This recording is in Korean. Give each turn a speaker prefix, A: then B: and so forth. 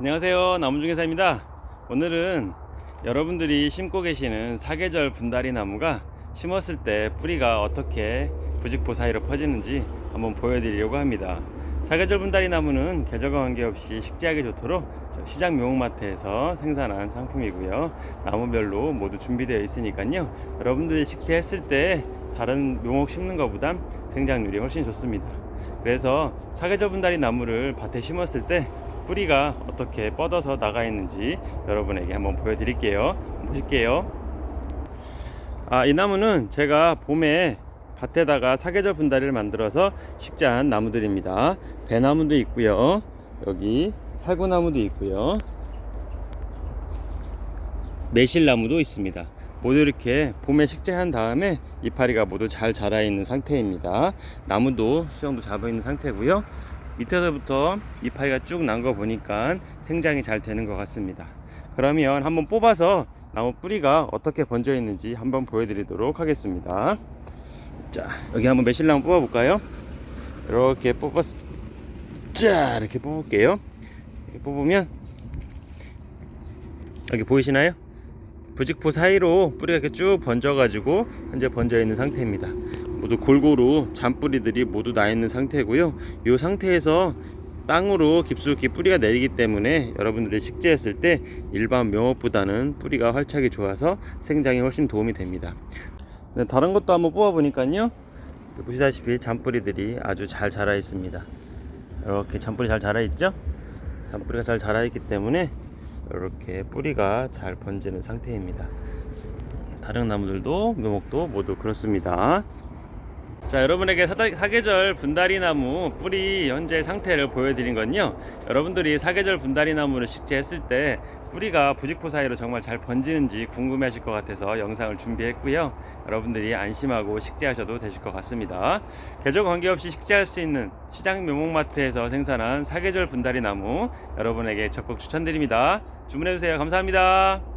A: 안녕하세요. 나무중개사입니다. 오늘은 여러분들이 심고 계시는 사계절 분다리 나무가 심었을 때 뿌리가 어떻게 부직포 사이로 퍼지는지 한번 보여드리려고 합니다. 사계절 분다리 나무는 계절과 관계없이 식재하기 좋도록 저 시장 묘목마트에서 생산한 상품이고요. 나무별로 모두 준비되어 있으니까요. 여러분들이 식재했을 때 다른 묘목 심는 것보다 생장률이 훨씬 좋습니다 그래서 사계절 분다리 나무를 밭에 심었을 때 뿌리가 어떻게 뻗어서 나가 있는지 여러분에게 한번 보여드릴게요. 보실게요. 아, 이 나무는 제가 봄에 밭에다가 사계절 분다리를 만들어서 식재한 나무들입니다. 배나무도 있고요. 여기 살구나무도 있고요. 매실나무도 있습니다. 모두 이렇게 봄에 식재한 다음에 이파리가 모두 잘 자라 있는 상태입니다. 나무도 수영도 잡아 있는 상태고요. 밑에서부터 이파리가 쭉 난 거 보니까 생장이 잘 되는 것 같습니다. 그러면 한번 뽑아서 나무 뿌리가 어떻게 번져 있는지 한번 보여드리도록 하겠습니다. 자, 여기 한번 매실나무 뽑아볼까요? 이렇게 뽑았, 자, 이렇게 뽑을게요. 이렇게 뽑으면 여기 보이시나요? 부직포 사이로 뿌리가 이렇게 쭉 번져가지고 현재 번져 있는 상태입니다. 모두 골고루 잔뿌리들이 모두 나 있는 상태고요. 이 상태에서 땅으로 깊숙이 뿌리가 내리기 때문에 여러분들이 식재했을 때 일반 묘목보다는 뿌리가 활착이 좋아서 생장에 훨씬 도움이 됩니다. 네, 다른 것도 한번 뽑아 보니까요. 보시다시피 잔뿌리들이 아주 잘 자라 있습니다. 이렇게 잔뿌리 잘 자라 있죠? 잔뿌리가 잘 자라 있기 때문에 이렇게 뿌리가 잘 번지는 상태입니다. 다른 나무들도 묘목도 모두 그렇습니다. 자 여러분에게 사다- 사계절 분다리 나무 뿌리 현재 상태를 보여드린 건요. 여러분들이 사계절 분다리 나무를 식재했을 때 뿌리가 부직포 사이로 정말 잘 번지는지 궁금해 하실 것 같아서 영상을 준비했고요. 여러분들이 안심하고 식재하셔도 되실 것 같습니다. 계절 관계없이 식재할 수 있는 시장 묘목마트에서 생산한 사계절 분다리 나무 여러분에게 적극 추천드립니다. 주문해주세요. 감사합니다